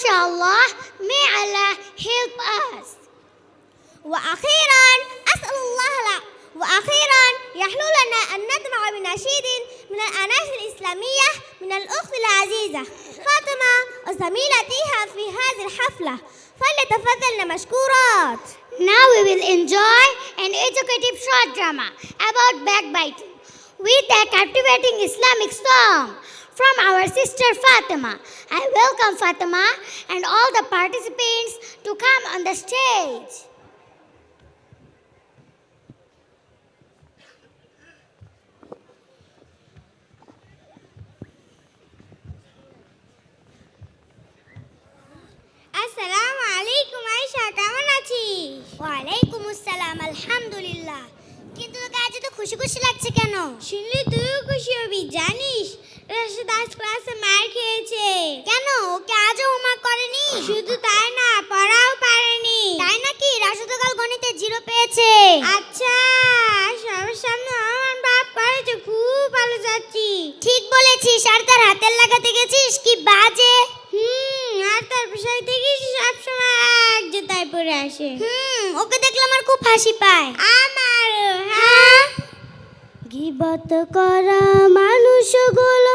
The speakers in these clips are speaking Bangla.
MashaAllah, may Allah help us. وأخيرا أسأل الله الع... وأخيرا يحلو لنا أن نسمع بنشيد من الأناشيد الإسلامية من الأخت العزيزة فاطمة وزميلتها في هذه الحفلة. فليتفضلن مشكورات Now we will enjoy an educative short drama about backbiting. With a captivating Islamic song. From our sister Fatima. I welcome Fatima and all the participants to come on the stage. আসসালামু আলাইকুম আয়েশা কেমন আছিস ওয়ালাইকুম আসসালাম আলহামদুলিল্লাহ কিন্তু তোকে আজ তো খুশি খুশি লাগছে কেন শুনলি জানিস রাশেদ আজ ক্লাসে মার খেয়েছে। কেন? ওকে আজও হোমওয়ার্ক করেনি? শুধু তাই না, পড়াও পারেনি। তাই নাকি রাশেদ কাল গণিতে জিরো পেয়েছে? আচ্ছা সবার সামনে আমার বাপ করেছে, খুব ভালো যাচ্ছি। ঠিক বলেছিস, আর তার হাতের লাগাতে গেছিস? কি বাজে? হুম, আর তার থেকে সবসময় এক পরে আসে। হুম, ওকে দেখলে আমার খুব হাসি পায়। আমার হ্যাঁ? গিবত করা মানুষগুলো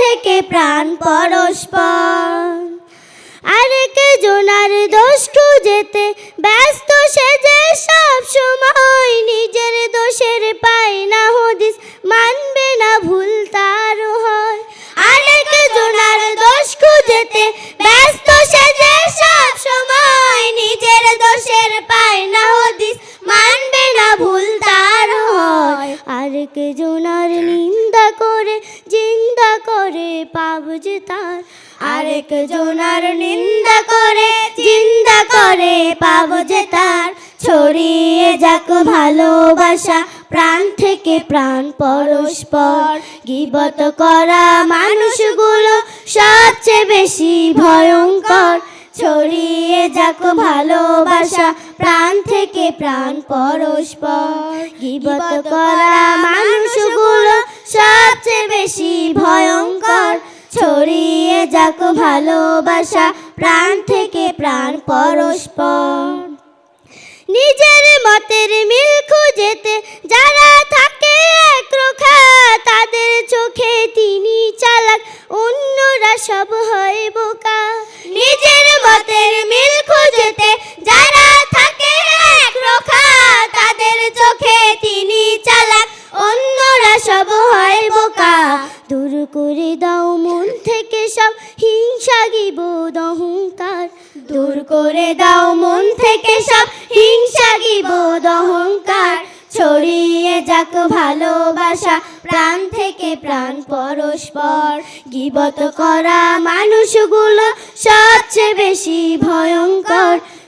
থেকে প্রাণ পরস্পর। আরেক জোনার দোষ খুঁজেতে ব্যস্ত সেজে সব সময় নিজের দোষের পায় না হদিস, মানবে না ভুল তার হয়। আরেক জোনার দোষ খুঁজেতে ব্যস্ত সেজে সব সময় নিজের দোষের পায় না হদিস, মানবে না ভুল তার হয়। আরেক জোনার করে জিন্দা করে পাব যে তার। আরেক জোনার নিন্দা করে, জিন্দা করে পাব যে তার। ছড়িয়ে যাক ভালোবাসা, প্রাণ থেকে প্রাণ, পরস্পর গিবত করা মানুষগুলো সবচেয়ে বেশি ভয়ঙ্কর। ছড়িয়ে যাক ভালোবাসা, প্রাণ থেকে প্রাণ, পরস্পর গিবত করা মানুষগুলো সবচেয়ে বেশি ভয়ঙ্কর। ছড়িয়ে যাক ভালোবাসা, প্রাণ থেকে প্রাণ পরস্পর। নিজের মতের মিল খুঁজেতে যারা করে দাও মন থেকে সব হিংসা, গিবোধ, অহংকার। দূর করে দাও মন থেকে সব হিংসা, গিবোধ, অহংকার। ছড়িয়ে যাক ভালোবাসা, প্রাণ থেকে প্রাণ পরস্পর। গিবত করা মানুষগুলো সবচেয়ে বেশি ভয়ঙ্কর।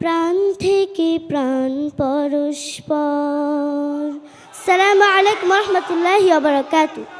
প্রাণ থেকে প্রাণ পরস্পর। সালামু আলাইকুম রহমতুল্লাহ ওয়া বারাকাতুহু।